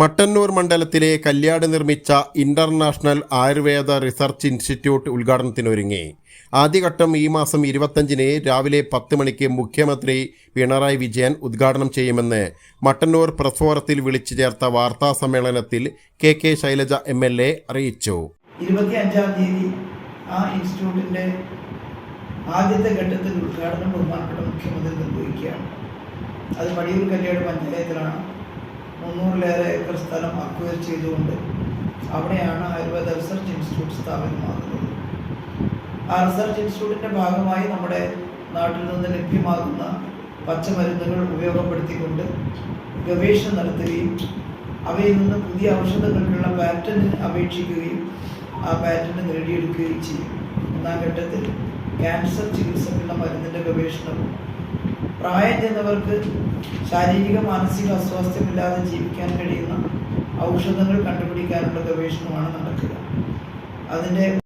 മട്ടന്നൂർ മണ്ഡലത്തിലെ കല്യാട് നിർമ്മിച്ച international Ayurveda research institute ഉദ്ഘാടനത്തിനൊരുങ്ങി. ആദ്യഘട്ടം ഈ മാസം ഇരുപത്തഞ്ചിന് രാവിലെ പത്ത് മണിക്ക് മുഖ്യമന്ത്രി പിണറായി വിജയൻ ഉദ്ഘാടനം ചെയ്യുമെന്ന് മട്ടന്നൂർ പ്രസ് ഫോറത്തിൽ വിളിച്ചു ചേർത്ത വാർത്താ സമ്മേളനത്തിൽ K K Shailaja M L A അറിയിച്ചു. ഇരുപത്തി അഞ്ചാം തീയതി ആ ഇൻസ്റ്റിറ്റ്യൂട്ടിന്റെ ആദ്യത്തെ ഘട്ടത്തിൽ ഉദ്ഘാടനം ബഹുമാനപ്പെട്ട മുഖ്യമന്ത്രി നിർവഹിക്കുകയാണ്. അത് മടിയൂർ കല്യാട് പഞ്ചായത്തിലാണ്. മുന്നൂറിലേറെ ഏക്കർ സ്ഥലം അക്വയർ ചെയ്തുകൊണ്ട് അവിടെയാണ് ആയുർവേദ റിസർച്ച് ഇൻസ്റ്റിറ്റ്യൂട്ട് സ്ഥാപിതമാകുന്നത്. ആ റിസർച്ച് ഇൻസ്റ്റിറ്റ്യൂട്ടിന്റെ ഭാഗമായി നമ്മുടെ നാട്ടിൽ നിന്ന് ലഭ്യമാകുന്ന പച്ചമരുന്നുകൾ ഉപയോഗപ്പെടുത്തിക്കൊണ്ട് ഗവേഷണം നടത്തുകയും അവയിൽ നിന്ന് പുതിയ ഔഷധങ്ങൾക്കുള്ള പാറ്റന്റ് അപേക്ഷിക്കുകയും ആ പാറ്റന്റ് നേടിയെടുക്കുകയും ചെയ്യും. ഒന്നാം ഘട്ടത്തിൽ ക്യാൻസർ ചികിത്സക്കുള്ള മരുന്നിന്റെ ഗവേഷണവും പ്രായം ചെന്നവർക്ക് ശാരീരിക മാനസിക അസ്വാസ്ഥ്യമില്ലാതെ ജീവിക്കാൻ കഴിയുന്ന ഔഷധങ്ങൾ കണ്ടുപിടിക്കാനുള്ള ഗവേഷണമാണ് നടക്കുക. അതിന്റെ